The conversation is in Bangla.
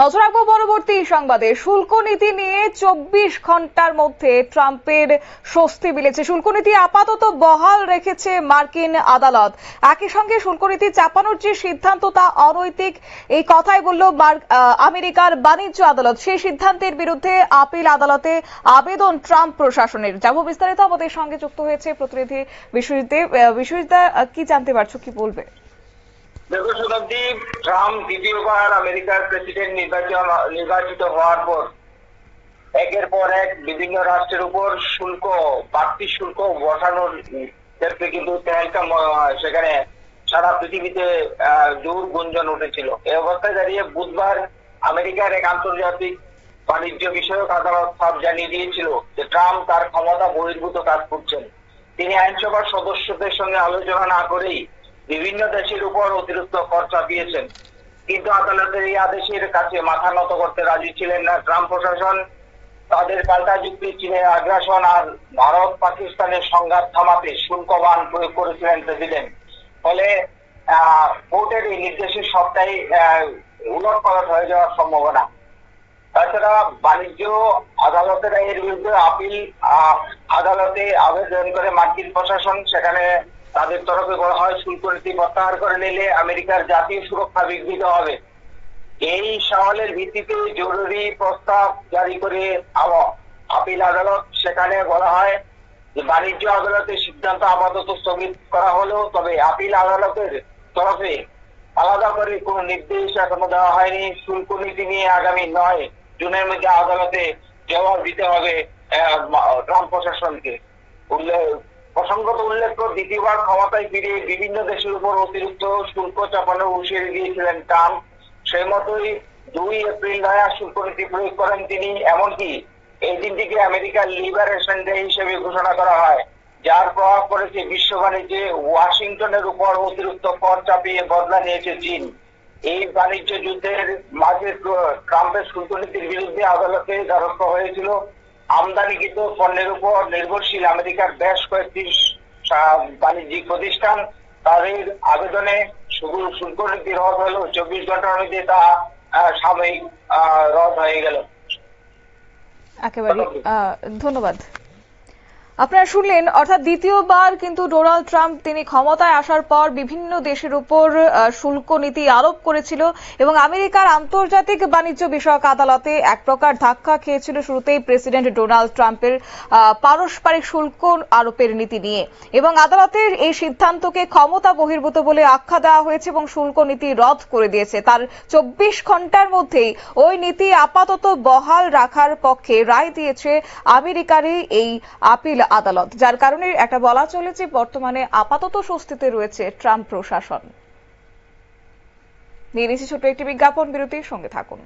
নজর রাখব পরবর্তী সংবাদে। শুল্ক নীতি নিয়ে চব্বিশ ঘণ্টার মধ্যে ট্রাম্পের স্বস্তি মিলেছে। শুল্ক নীতি আপাতত বহাল রেখেছে মার্কিন আদালত। একই সঙ্গে শুল্ক নীতি চাপানোর যে সিদ্ধান্ত তা অনৈতিক, এই কথাই বলল আমেরিকার বাণিজ্য আদালত। সেই সিদ্ধান্তের বিরুদ্ধে আপিল আদালতে আবেদন ট্রাম্প প্রশাসনের। যাব বিস্তারিত, আমাদের সঙ্গে যুক্ত হয়েছে প্রতিনিধি বিশ্বজিৎ। বিশ্বজিৎ কি জানতে পারছ, কি বলবে? দেখো শতাব্দী ট্রাম্প দ্বিতীয়বার আমেরিকার প্রেসিডেন্ট নির্বাচন, নির্বাচিত হওয়ার পর একের পর এক বিভিন্ন রাষ্ট্রের উপর শুল্ক, বাড়তি শুল্ক বসানোর ক্ষেত্রে কিন্তু সেখানে সারা পৃথিবীতে জোর গুঞ্জন উঠেছিল। এই অবস্থায় দাঁড়িয়ে বুধবার আমেরিকার এক আন্তর্জাতিক বাণিজ্য বিষয়ক আদালত সাফ জানিয়ে দিয়েছিল যে ট্রাম্প তার ক্ষমতা বহির্ভূত কাজ করছেন। তিনি আইনসভার সদস্যদের সঙ্গে আলোচনা না করেই বিভিন্ন দেশের উপর অতিরিক্ত কর চাপিয়েছেন কিন্তু আদালতের এই আদেশের কাছে মাথা নত করতে রাজি ছিলেন না ট্রাম্প প্রশাসন। তাদের পাল্টা যুক্তি চীনের আগ্রাসন আর ভারত পাকিস্তানের সংঘাত থামাতে শুল্ক বান প্রয়োগ করেছিলেন প্রেসিডেন্ট। ফলে কোর্টের এই নির্দেশের সবটাই উলট পালট হয়ে যাওয়ার সম্ভাবনা। তাছাড়া বাণিজ্য, আদালতের এর বিরুদ্ধে আপিল আদালতে আবেদন করে মার্কিন প্রশাসন, সেখানে তাদের তরফে বলা হয় শুল্ক নীতি প্রত্যাহার করে নিলে আমেরিকার জাতীয় সুরক্ষা বিঘ্নিত হবে। এই সওয়ালের ভিত্তিতে জরুরি প্রস্তাব জারি করে আপিল আদালত সেখানে বলা হয় যে, বাণিজ্য আদালতের সিদ্ধান্ত আপাতত স্থগিত করা হলো তবে আপিল আদালতের তরফে আলাদা করে কোনো নির্দেশ এখনও দেওয়া হয়নি। শুল্ক নীতি নিয়ে আগামী নয় জুনের মধ্যে আদালতে জবাব দিতে হবে ট্রাম্প প্রশাসনকে। প্রসঙ্গত উল্লেখ্য দ্বিতীয়বার ক্ষমতায় ফিরে বিভিন্ন দেশের উপর অতিরিক্ত শুল্ক চাপানোর হুঁশিয়ারি দিয়েছিলেন ট্রাম্প। সেই মতোই দুই এপ্রিল নয়া শুল্ক নীতি প্রয়োগ করেন তিনি, এমনকি এই দিনটিকে আমেরিকার লিবারেশন ডে হিসেবে ঘোষণা করা হয়, যার প্রভাব পড়েছে বিশ্ব বাণিজ্যে। ওয়াশিংটনের উপর অতিরিক্ত কর চাপিয়ে বদলা নিয়েছে চীন। এই বাণিজ্য যুদ্ধের মাঝে ট্রাম্পের শুল্ক নীতির বিরুদ্ধে আদালতে দ্বারস্থ হয়েছিল আমদানিকৃত পণ্যের উপর নির্ভরশীল আমেরিকার বেশ কয়েকটি বাণিজ্যিক প্রতিষ্ঠান তাদের আবেদনে শুধু শুল্ক নীতি রদ হলো চব্বিশ ঘণ্টার মধ্যে তা সাময়িক রদ হয়ে গেল। একেবারে ধন্যবাদ। আপনারা শুনলেন, অর্থাৎ দ্বিতীয়বার কিন্তু ডোনাল্ড ট্রাম্প তিনি ক্ষমতায় আসার পর বিভিন্ন দেশের উপর শুল্ক নীতি আরোপ করেছিল এবং আমেরিকার আন্তর্জাতিক বাণিজ্য বিষয়ক আদালতে এক প্রকার ধাক্কা খেয়েছিল শুরুতেই প্রেসিডেন্ট ডোনাল্ড ট্রাম্পের পারস্পরিক শুল্ক আরোপের নীতি নিয়ে। এবং আদালতের এই সিদ্ধান্তকে ক্ষমতা বহির্ভূত বলে আখ্যা দেওয়া হয়েছে এবং শুল্ক নীতি রদ করে দিয়েছে। তার চব্বিশ ঘণ্টার মধ্যেই ওই নীতি আপাতত বহাল রাখার পক্ষে রায় দিয়েছে আমেরিকারই এই আপিল আদালত, যার কারণে একটা বলা চলে যে বর্তমানে আপাতত স্বস্তিতে রয়েছে ট্রাম্প প্রশাসন। নিয়ে নিচ্ছি ছোট্ট একটি বিজ্ঞাপন, বিরতির সঙ্গে থাকুন।